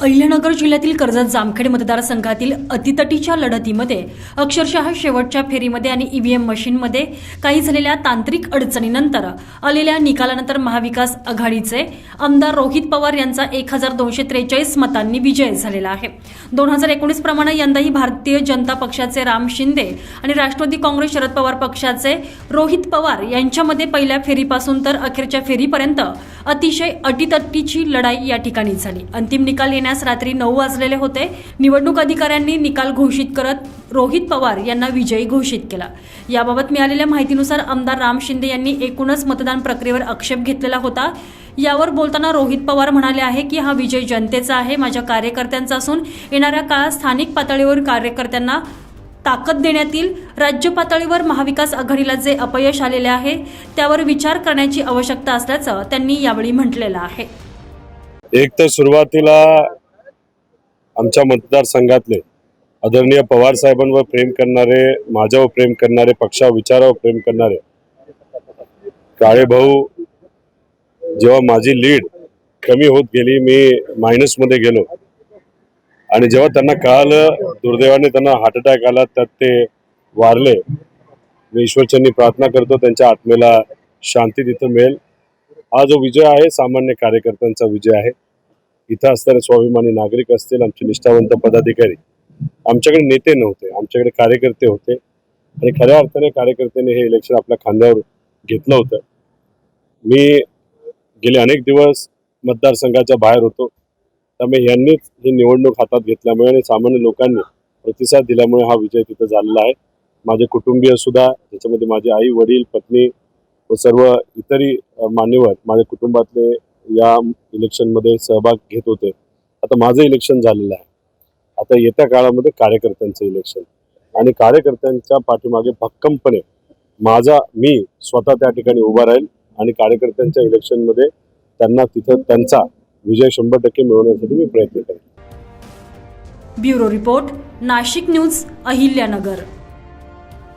अहिल्यानगर जिल्ह्यातील कर्जत जामखेड मतदारसंघातील अतितटीच्या लढतीमध्ये अक्षरशः शेवटच्या फेरीमध्ये आणि ईव्हीएम मशीनमध्ये काही झालेल्या तांत्रिक अडचणीनंतर आलेल्या निकालानंतर महाविकास आघाडीचे आमदार रोहित पवार यांचा एक हजार दोनशे त्रेचाळीस मतांनी विजय झालेला आहे. दोन हजार एकोणीस प्रमाणे यंदाही भारतीय जनता पक्षाचे राम शिंदे आणि राष्ट्रवादी काँग्रेस शरद पवार पक्षाचे रोहित पवार यांच्यामध्ये पहिल्या फेरीपासून तर अखेरच्या फेरीपर्यंत अतिशय अटीतटीची लढाई या ठिकाणी झाली. अंतिम निकाल येण्यास रात्री नऊ वाजलेले होते. निवडणूक अधिकाऱ्यांनी निकाल घोषित करत रोहित पवार यांना विजयी घोषित केला. याबाबत मिळालेल्या माहितीनुसार आमदार राम शिंदे यांनी एकूणच मतदान प्रक्रियेवर आक्षेप घेतलेला होता. यावर बोलताना रोहित पवार म्हणाले आहे की हा विजय जनतेचा आहे माझ्या कार्यकर्त्यांचा असून येणाऱ्या काळात स्थानिक पातळीवर कार्यकर्त्यांना ताकद देण्यात येईल राज्य पातळीवर महाविकास आघाडीला जे अपयश आलेले आहे त्यावर विचार करण्याची आवश्यकता असल्याचं त्यांनी यावेळी म्हटलेलं आहे. एक तर सुरुवातीला आमच्या मतदारसंघातले आदरणीय पवार साहेबांवर प्रेम करणारे माझ्यावर प्रेम करणारे पक्षा विचारावर प्रेम करणारे काळे भाऊ जेव्हा माझी लीड कमी होत गेली मी मायनसमध्ये गेलो आणि जेव्हा त्यांना कळालं दुर्दैवाने त्यांना हार्ट अटॅक आला त्यात ते वारले. मी ईश्वरचरणी प्रार्थना करतो त्यांच्या आत्मेला शांती तिथं मिळेल. हा जो विजय आहे सामान्य कार्यकर्त्यांचा विजय आहे. इथं असणारे स्वाभिमानी नागरिक असतील आमचे निष्ठावंत पदाधिकारी. आमच्याकडे नेते नव्हते आमच्याकडे कार्यकर्ते होते. आणि खऱ्या अर्थाने कार्यकर्त्यांनी हे इलेक्शन आपल्या खांद्यावर घेतलं होतं. मी गेले अनेक दिवस मतदारसंघाच्या बाहेर होतो. त्यामुळे यांनीच ही निवडणूक हातात घेतल्यामुळे आणि सामान्य लोकांनी प्रतिसाद दिल्यामुळे हा विजय तिथं झालेला आहे. माझे कुटुंबीय सुद्धा त्याच्यामध्ये माझे आई वडील पत्नी व सर्व इतरही मान्यवर माझ्या कुटुंबातले या इलेक्शनमध्ये सहभाग घेत होते. आता माझं इलेक्शन झालेलं आहे. आता येत्या काळामध्ये कार्यकर्त्यांचं इलेक्शन. आणि कार्यकर्त्यांच्या पाठीमागे भक्कमपणे माझा मी स्वतः त्या ठिकाणी उभा राहील आणि कार्यकर्त्यांच्या इलेक्शनमध्ये त्यांना तिथं त्यांचा विजय शंभर टक्के मिळवण्यासाठी मी प्रयत्न करेन. Bureau report Nashik news Ahilyanagar.